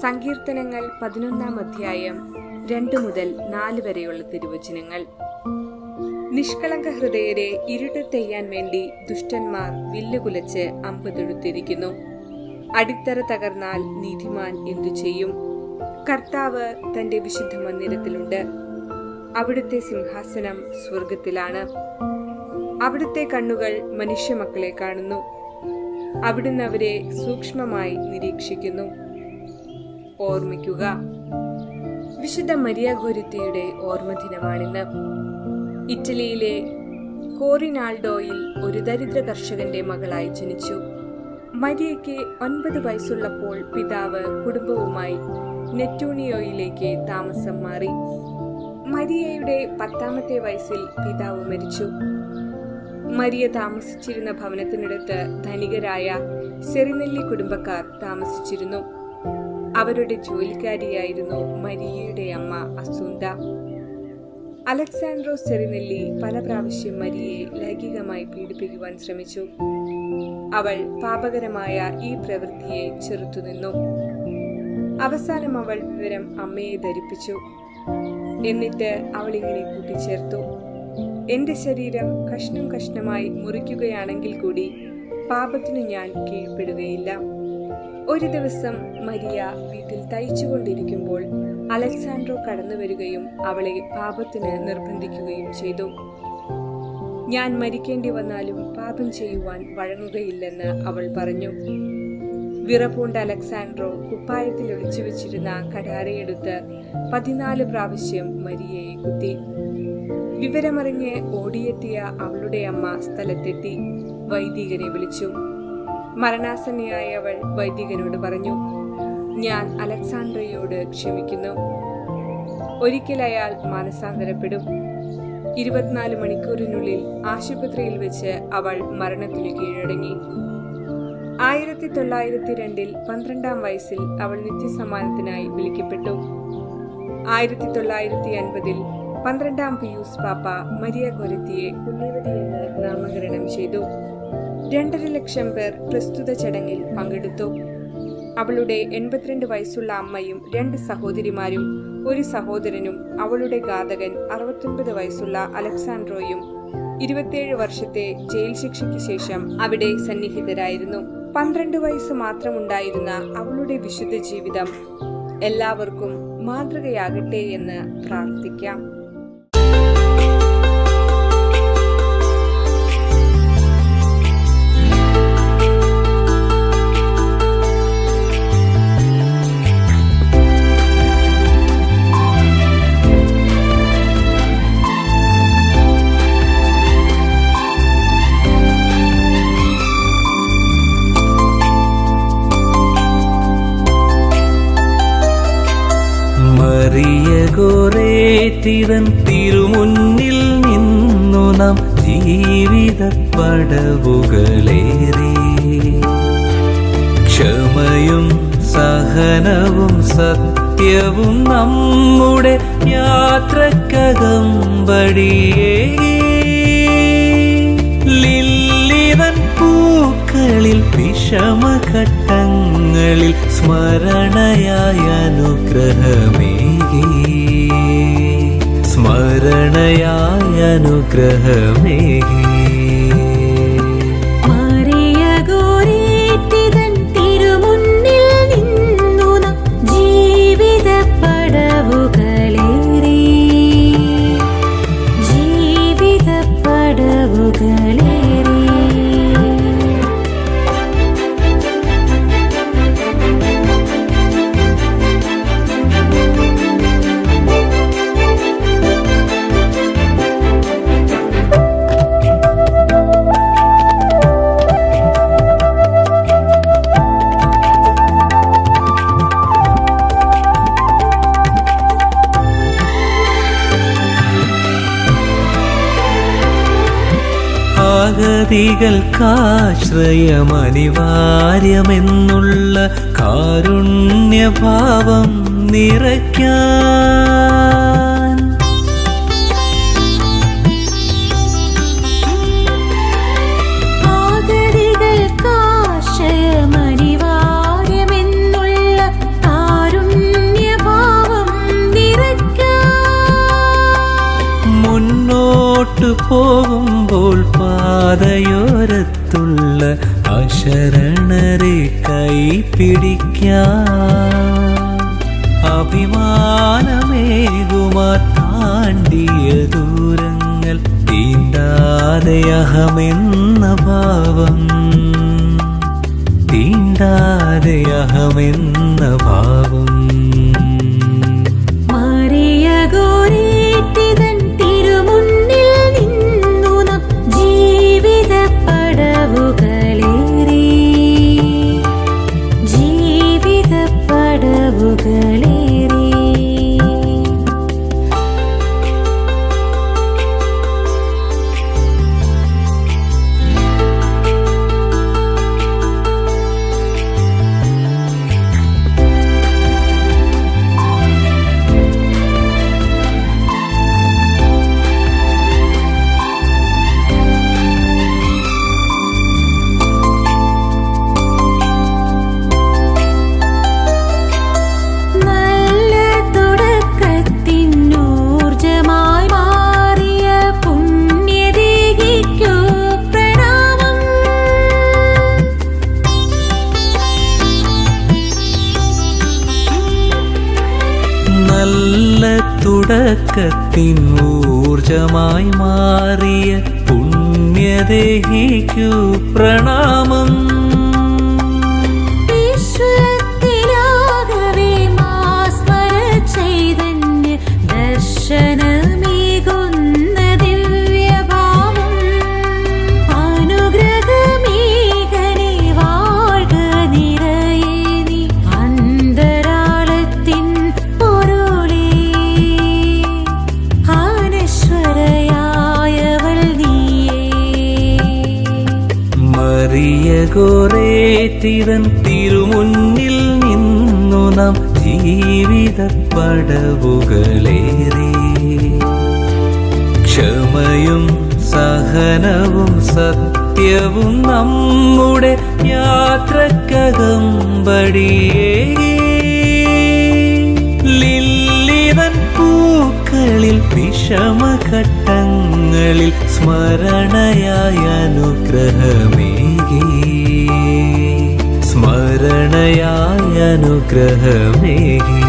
സങ്കീർത്തനങ്ങൾ പതിനൊന്നാം അധ്യായം രണ്ട് മുതൽ നാല് വരെയുള്ള തിരുവചനങ്ങൾ. നിഷ്കളങ്ക ഹൃദയരെ ഇരുട്ട് തെയ്യാൻ വേണ്ടി ദുഷ്ടന്മാർ വില്ലുകുലച്ച് അമ്പതെടുത്തിരിക്കുന്നു അടിത്തറ തകർന്നാൽ നീതിമാൻ എന്തു ചെയ്യും? കർത്താവ് തന്റെ വിശുദ്ധ മന്ദിരത്തിലുണ്ട്. അവിടുത്തെ സിംഹാസനം സ്വർഗത്തിലാണ് അവിടുത്തെ കണ്ണുകൾ മനുഷ്യമക്കളെ കാണുന്നു. അവിടുന്ന് അവരെ സൂക്ഷ്മമായി നിരീക്ഷിക്കുന്നു. ഓർമ്മിക്കുക. വിശുദ്ധ മരിയ ഗുരുത്തിയുടെ ഓർമ്മദിനമാണിന്ന്. ഇറ്റലിയിലെ കോറിനാൾഡോയിൽ ഒരു ദരിദ്ര കർഷകന്റെ മകളായി ജനിച്ചു. മരിയയ്ക്ക് ഒൻപത് വയസ്സുള്ളപ്പോൾ പിതാവ് കുടുംബവുമായി നെറ്റൂണിയോയിലേക്ക് താമസം മാറി. മരിയയുടെ പത്താമത്തെ വയസ്സിൽ പിതാവ് മരിച്ചു. മരിയ താമസിച്ചിരുന്ന ഭവനത്തിനടുത്ത് ധനികരായ സെറിനെല്ലി കുടുംബക്കാർ താമസിച്ചിരുന്നു. അവരുടെ ജോലിക്കാരിയായിരുന്നു മരിയയുടെ അമ്മ അസുന്ത. അലക്സാൻഡ്രോ സെറിനെല്ലി പല പ്രാവശ്യം മരിയെ ലൈംഗികമായി പീഡിപ്പിക്കുവാൻ ശ്രമിച്ചു. അവൾ പാപകരമായ ഈ പ്രവൃത്തിയെ ചെറുത്തുനിന്നു അവസാനം അവൾ വിവരം അമ്മയെ ധരിപ്പിച്ചു. എന്നിട്ട് അവൾ ഇങ്ങനെ കൂട്ടിച്ചേർത്തു. എന്റെ ശരീരം കഷ്ണം കഷ്ണമായി മുറിക്കുകയാണെങ്കിൽ കൂടി പാപത്തിന് ഞാൻ കീഴ്പ്പെടുകയില്ല. ഒരു ദിവസം മരിയ വീട്ടിൽ തയ്ച്ചുകൊണ്ടിരിക്കുമ്പോൾ അലക്സാൻഡ്രോ കടന്നു വരികയും അവളെ പാപത്തിന് നിർബന്ധിക്കുകയും ചെയ്തു. ഞാൻ മരിക്കേണ്ടി വന്നാലും പാപം ചെയ്യുവാൻ വഴങ്ങുകയില്ലെന്ന് അവൾ പറഞ്ഞു. വിറപൂണ്ട അലക്സാൻഡ്രോ കുപ്പായത്തിൽ ഒളിച്ചു വെച്ചിരുന്ന കടാരയെടുത്ത് പതിനാല് പ്രാവശ്യം മരിയയെ കുത്തി. വിവരമറിഞ്ഞ് ഓടിയെത്തിയ അവളുടെ അമ്മ സ്ഥലത്തെത്തി വൈദികനെ വിളിച്ചു. മരണാസന്നയായ അവൾ വൈദികനോട് പറഞ്ഞു ഞാൻ അലക്സാണ്ട്രയോട് ക്ഷമിക്കുന്നു. ഒരിക്കൽ അയാൾ മാനസാന്തരപ്പെടും. ഇരുപത്തിനാല് മണിക്കൂറിനുള്ളിൽ ആശുപത്രിയിൽ വെച്ച് അവൾ മരണത്തിനു കീഴടങ്ങി. ആയിരത്തി തൊള്ളായിരത്തി രണ്ടിൽ പന്ത്രണ്ടാം വയസ്സിൽ അവൾ നിത്യസമ്മാനത്തിനായി വിളിക്കപ്പെട്ടു. ആയിരത്തി തൊള്ളായിരത്തി അൻപതിൽ പന്ത്രണ്ടാം പിയൂസ് പാപ്പ മരിയ കൊരത്തിയെ പുണ്യവതി എന്ന് നാമകരണം ചെയ്തു. രണ്ടര ലക്ഷം പേർ പ്രസ്തുത ചടങ്ങിൽ പങ്കെടുത്തു. അവളുടെ എൺപത്തിരണ്ട് വയസ്സുള്ള അമ്മയും രണ്ട് സഹോദരിമാരും ഒരു സഹോദരനും അവളുടെ ഘാതകൻ അറുപത്തൊൻപത് വയസ്സുള്ള അലക്സാൻഡ്രോയും ഇരുപത്തിയേഴ് വർഷത്തെ ജയിൽ ശിക്ഷയ്ക്ക് ശേഷം അവിടെ സന്നിഹിതരായിരുന്നു. പന്ത്രണ്ട് വയസ്സ് മാത്രമുണ്ടായിരുന്ന അവളുടെ വിശുദ്ധ ജീവിതം എല്ലാവർക്കും മാതൃകയാകട്ടെ എന്ന് പ്രാർത്ഥിക്കാം. ഗോറേറ്റിതൻ തിരുമുന്നിൽ നിന്നു നാം ജീവിത പടവുകളേറി. ക്ഷമയും സഹനവും സത്യവും നമ്മുടെ യാത്രക്കകമ്പടിയേകി ലില്ലിവൻ പൂക്കളിൽ വിഷമഘട്ടങ്ങളിൽ സ്മരണയായ അനുഗ്രഹമേകി അനുഗ്രഹമേകി അഗതികൾക്കാശ്രയമനിവാര്യമെന്നുള്ള കാരുണ്യഭാവം നിറയ്ക്കാൻ പോകുമ്പോൾ പാതയോരത്തുള്ള അശരണരെ കൈ കൈപിടിക്കാം അഭിമാനമേകുമാ താണ്ടിയ ദൂരങ്ങൾ തീണ്ടാതെ അഹമെന്ന ഭാവം. തീണ്ടാതെ അഹമെന്ന ഭാവം. തുടക്കത്തിൻ ഊർജമായി മാറിയ പുണ്യദേഹിക്കു പ്രണാമം. മറിയ തിരൻ തിരുമുന്നിൽ നിന്നു നാം ജീവിത പടവുകളേറി. ക്ഷമയും സഹനവും സത്യവും നമ്മുടെ യാത്രക്കകമ്പടിയേകി ലില്ലിവൻ പൂക്കളിൽ വിഷമഘട്ടങ്ങളിൽ സ്മരണയായ അനുഗ്രഹമേകി സ്മരണയായ അനുഗ്രഹമേകി.